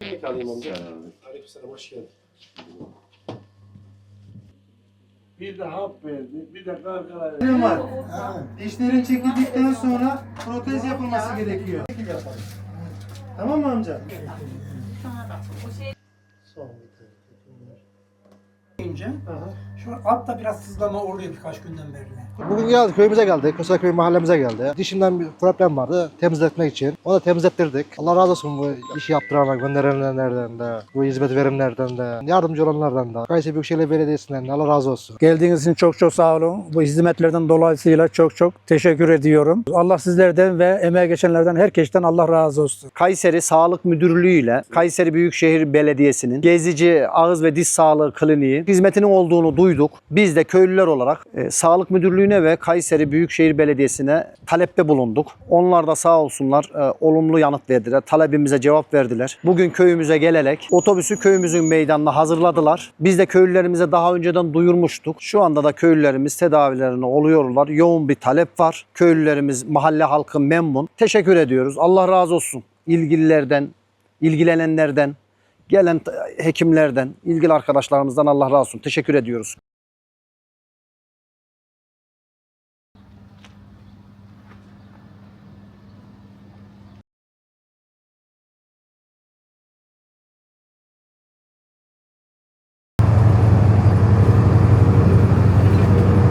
Bir alayım amca. Aleykümselam hoş geldin. Bir de hap verdi, bir de karkara verdi. Var. Dişlerin çekildikten sonra protez yapılması gerekiyor. Tamam mı amca? Son bir tane. Deyince şu altta biraz sızlama oluyor birkaç günden beri. Bugün geldik köyümüze geldik. Köseköy mahallemize geldi. Dişinden bir problem vardı temizletmek için. Onu da temizlettirdik. Allah razı olsun bu işi yaptırana, gönderenlerden de, bu hizmet verenlerden de, yardımcı olanlardan da. Kayseri Büyükşehir Belediyesi'nden de Allah razı olsun. Geldiğiniz için çok çok sağ olun. Bu hizmetlerden dolayısıyla çok çok teşekkür ediyorum. Allah sizlerden ve emeğe geçenlerden herkesten Allah razı olsun. Kayseri Sağlık Müdürlüğü ile Kayseri Büyükşehir Belediyesi'nin Gezici Ağız ve Diş Sağlığı Kliniği hizmetinin olduğunu duyduk. Biz de köylüler olarak e, Sağlık Müdürlüğü'ne ve Kayseri Büyükşehir Belediyesi'ne talepte bulunduk. Onlar da sağ olsunlar e, olumlu yanıt verdiler. Talebimize cevap verdiler. Bugün köyümüze gelerek otobüsü köyümüzün meydanına hazırladılar. Biz de köylülerimize daha önceden duyurmuştuk. Şu anda da köylülerimiz tedavilerini oluyorlar. Yoğun bir talep var. Köylülerimiz, mahalle halkı memnun. Teşekkür ediyoruz. Allah razı olsun. İlgililerden, ilgilenenlerden, gelen hekimlerden, ilgili arkadaşlarımızdan Allah razı olsun. Teşekkür ediyoruz.